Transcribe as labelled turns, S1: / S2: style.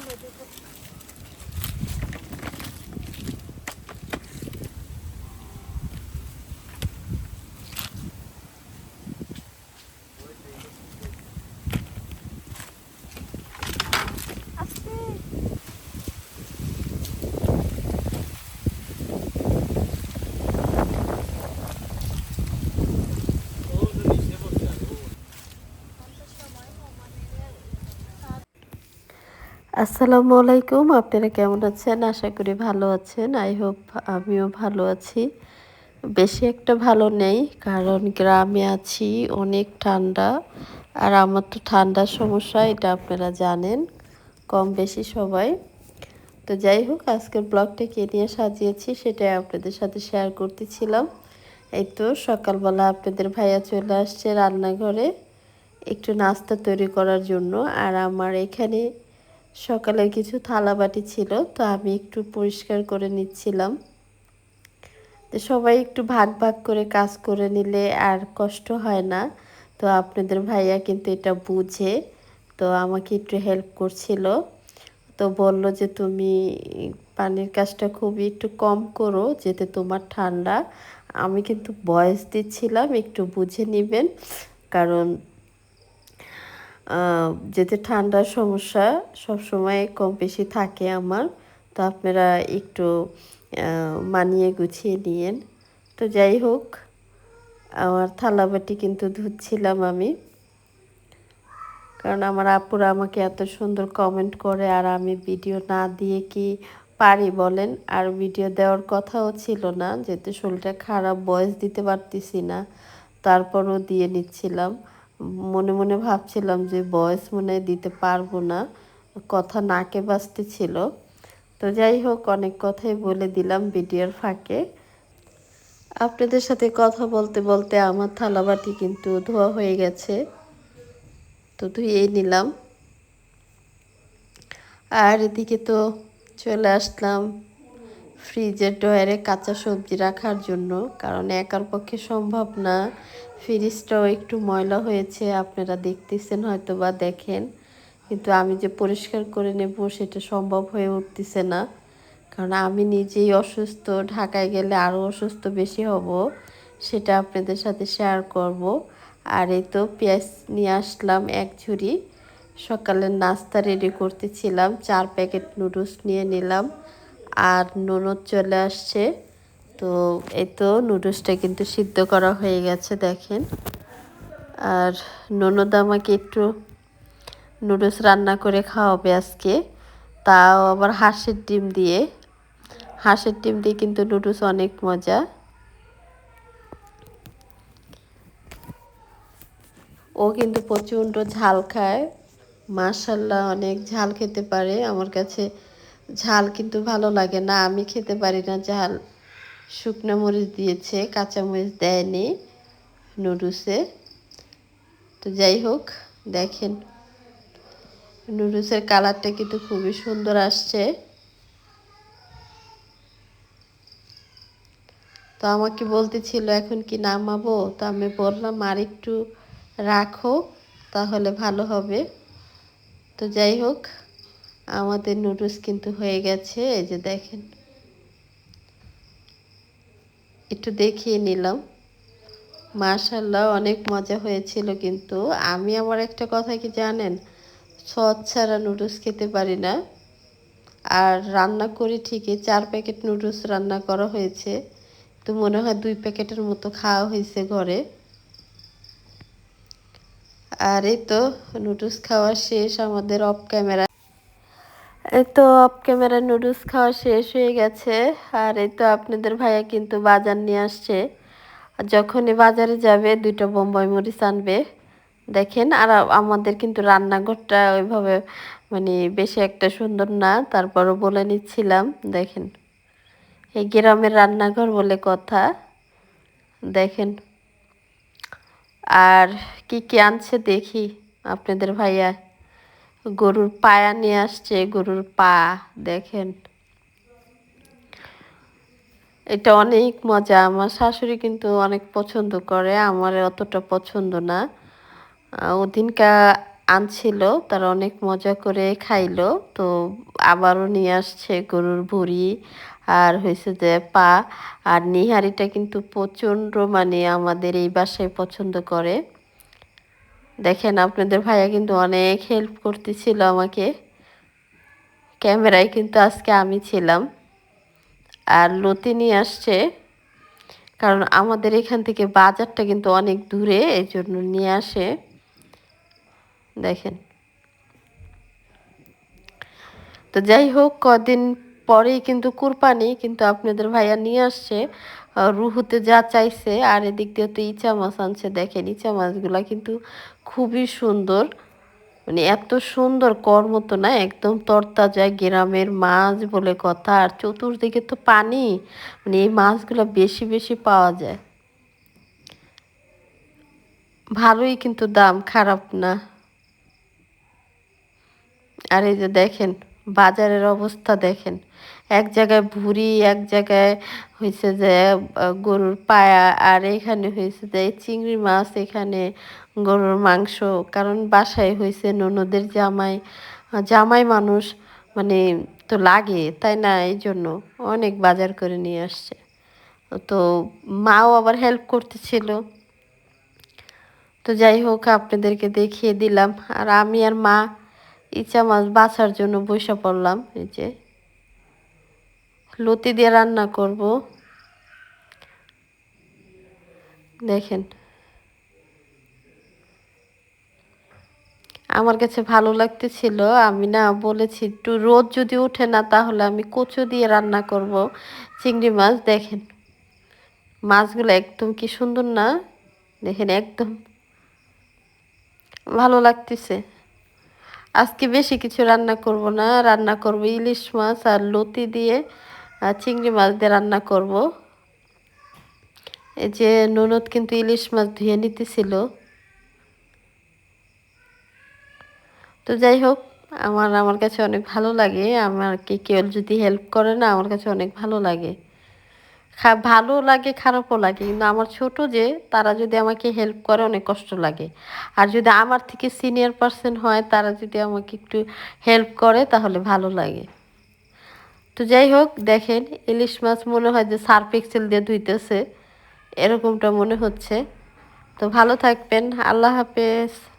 S1: Baju. আসসালামু আলাইকুম, আপনারা কেমন আছেন? আশা করি ভালো আছেন। আই হোপ আমিও ভালো আছি। বেশি একটা ভালো নেই, কারণ গ্রামে আছি, অনেক ঠান্ডা। আর আমার তো ঠান্ডার সমস্যা, এটা আপনারা জানেন, কম বেশি সবাই। তো যাই হোক, আজকের ব্লগটা কে নিয়ে সাজিয়েছি, সেটাই আপনাদের সাথে শেয়ার করতেছিলাম। এই তো সকালবেলা আপনাদের ভাইয়া চলে আসছে রান্নাঘরে, একটু নাস্তা তৈরি করার জন্য। আর আমার এখানে সকালের কিছু থালাবাটি ছিল, তো আমি একটু পরিষ্কার করে নিচ্ছিলাম। তো সবাই একটু ভাগ ভাগ করে কাজ করে নিলে আর কষ্ট হয় না। তো আপনাদের ভাইয়া কিন্তু এটা বুঝে, তো আমাকে একটু হেল্প করছিল। তো বলল যে, তুমি পানির কাজটা খুবই একটু কম করো, যেতে তোমার ঠান্ডা। আমি কিন্তু বয়স দিচ্ছিলাম, একটু বুঝে নেবেন। কারণ যেতে ঠান্ডার সমস্যা, সব সময় কম বেশি থাকে আমার, তো আপনারা একটু মানিয়ে গুছিয়ে নিয়েন। তো যাই হোক, আমার থালাবাটি কিন্তু ধুচ্ছিলাম আমি। কারণ আমার আপুরা আমাকে এত সুন্দর কমেন্ট করে, আর আমি ভিডিও না দিয়ে কি পারি বলেন? আর ভিডিও দেওয়ার কথাও ছিল না, যেহেতু শরীরটা খারাপ, বয়স দিতে পারতেছি না, তারপরও দিয়ে নিচ্ছিলাম। মনে মনে ভাবছিলাম যে বয়স মনে দিতে পারব না, কথা নাকে বাঁচতে ছিল। তো যাই হোক, অনেক কথাই বলে দিলাম ভিডিওর ফাঁকে। আপনাদের সাথে কথা বলতে বলতে আমার থালাবাটি কিন্তু ধোয়া হয়ে গেছে। তো ধুয়ে নিলাম। আর এদিকে তো চলে আসলাম। ফ্রিজের ডয়ারে কাঁচা সবজি রাখার জন্য, কারণ একার পক্ষে সম্ভব না। ফ্রিজটাও একটু ময়লা হয়েছে, আপনারা দেখতেছেন হয়তো বা দেখেন। কিন্তু আমি যে পরিষ্কার করে নেব, সেটা সম্ভব হয়ে উঠতেছে না। কারণ আমি নিজেই অসুস্থ, ঢাকায় গেলে আরও অসুস্থ বেশি হব, সেটা আপনাদের সাথে শেয়ার করব। আর এই তো পেঁয়াজ নিয়ে আসলাম এক ঝুড়ি। সকালের নাস্তা রেডি করতেছিলাম, চার প্যাকেট নুডলস নিয়ে নিলাম। আর ননদ চলে আসছে। তো এই তো নুডলসটা কিন্তু সিদ্ধ করা হয়ে গেছে, দেখেন। আর ননদ আমাকে একটু নুডলস রান্না করে খাওয়াবে আজকে। তাও আবার হাঁসের ডিম দিয়ে। হাঁসের ডিম দিয়ে কিন্তু নুডলস অনেক মজা। ও কিন্তু প্রচণ্ড ঝাল খায়। মার্শাল্লাহ অনেক ঝাল খেতে পারে। আমার কাছে ঝাল কিন্তু ভালো লাগে না। আমি খেতে পারি না ঝাল। শুকনো মরিচ দিয়েছে, কাঁচা মরিচ দেয়নি নুডলসে তো যাই হোক, দেখেন। নুডলসের কালারটা কিন্তু খুবই সুন্দর আসছে। তো আমাকে বলতেছিল, এখন কি নামাবো? তো আমি বললাম, আর একটু রাখো, তাহলে ভালো হবে। তো যাই হোক আমাদের নুডলস কিন্তু হয়ে গেছে, এই যে দেখেন। একটু দেখিয়ে নিলাম। মাশাল্লাহ অনেক মজা হয়েছিল কিন্তু। আমি আমার একটা কথা কি জানেন? সৎ ছাড়া নুডলস খেতে পারি না। আর রান্না করি ঠিকই, চার প্যাকেট নুডলস রান্না করা হয়েছে। তো মনে হয় দুই প্যাকেটের মতো খাওয়া হয়েছে ঘরে। আর এই তো নুডলস খাওয়া শেষ, আমাদের অফ ক্যামেরা এই তো অফ ক্যামেরা নুডলস খাওয়া শেষ হয়ে গেছে। আর এই তো আপনাদের ভাইয়া কিন্তু বাজার নিয়ে আসছে। যখনই বাজারে যাবে দুটো বোম্বাই মরিচ আনবে। দেখেন, আর আমাদের কিন্তু রান্নাঘরটা ওইভাবে মানে বেশি একটা সুন্দর না। তারপরও বলে নিচ্ছিলাম, দেখেন। এই গ্রামের রান্নাঘর বলে কথা, দেখেন। আর কি কি আনছে দেখি আপনাদের ভাইয়া। গরুর পায়া নিয়ে আসছে, গরুর পা, দেখেন। এটা অনেক মজা। আমার শাশুড়ি কিন্তু অনেক পছন্দ করে, আমার অতটা পছন্দ না। ওদিনকা আনছিল, তারা অনেক মজা করে খাইলো, তো আবারও নিয়ে আসছে গরুর ভুড়ি আর হয়েছে যে পা। আর নিহারিটা কিন্তু প্রচণ্ড মানে আমাদের এই বাসায় পছন্দ করে। দেখেন, আপনাদের ভাইয়া কিন্তু অনেক হেল্প করতেছিল আমাকে। ক্যামেরায় কিন্তু আজকে আমি ছিলাম। আর লতি নিয়ে আসছে, কারণ আমাদের এখান থেকে বাজারটা কিন্তু অনেক দূরে, এই জন্য নিয়ে আসে। দেখেন। তো যাই হোক, কদিন পরেই কিন্তু কুরবানি, কিন্তু আপনাদের ভাইয়া নিয়ে আসছে। রুহুতে যা চাইছে, আর এদিক দিয়ে তো ইচা মাছ আনছে। দেখেন, ইচা মাছগুলা কিন্তু খুবই সুন্দর। মানে এত সুন্দর কর্ম তো না, একদম তরতাজা গ্রামের মাছ বলে কথা। আর চতুর্দিকে তো পানি মানে এই মাছগুলো বেশি বেশি পাওয়া যায়। ভালোই কিন্তু দাম, খারাপ না। আর এই যে দেখেন বাজারের অবস্থা দেখেন। এক জায়গায় ভুড়ি, এক জায়গায় হয়েছে যে গরুর পায়া, আর এখানে হয়েছে যে চিংড়ি মাছ, এখানে গরুর মাংস। কারণ বাসায় হয়েছে ননদের জামাই জামাই মানুষ মানে তো লাগে, তাই না? এই জন্য অনেক বাজার করে নিয়ে আসছে। তো মাও আবার হেল্প করতেছিল। তো যাই হোক, আপনাদেরকে দেখিয়ে দিলাম। আর আমি আর মা ইচা মাছ বাছার জন্য বসে পড়লাম, এই যে। লতি দিয়ে রান্না করব। দেখেন। আমার কাছে ভালো লাগতেছিল, আমি না বলেছি, একটু রোদ যদি ওঠে না, তাহলে আমি কচু দিয়ে রান্না করব। চিংড়ি মাছ, দেখেন। মাছগুলো একদম কি সুন্দর না? দেখেন, একদম। ভালো লাগতেছে। আজকে বেশি কিছু রান্না করব না। রান্না করব ইলিশ মাছ আর লতি দিয়ে চিংড়ি মাছ দিয়ে রান্না করব। এই যে ননদ কিন্তু ইলিশ মাছ ধুয়ে নিতেছিল। তো যাই হোক, আমার আমার কাছে অনেক ভালো লাগে। আমার কি কেউ যদি হেল্প করে না, আমার কাছে অনেক ভালো লাগে। ভালো লাগে, খারাপও লাগে। কিন্তু আমার ছোট যে, তারা যদি আমাকে হেল্প করে, অনেক কষ্ট লাগে। আর যদি আমার থেকে সিনিয়র পার্সন হয়, তারা যদি আমাকে একটু হেল্প করে, তাহলে ভালো লাগে। তো যাই হোক, দেখেন, ইলিশ মাছ মনে হয় যে সার্ফ এক্সেল দিয়ে ধুইতেছে। এরকমটা মনে হচ্ছে। তো ভালো থাকবেন। আল্লাহ হাফেজ।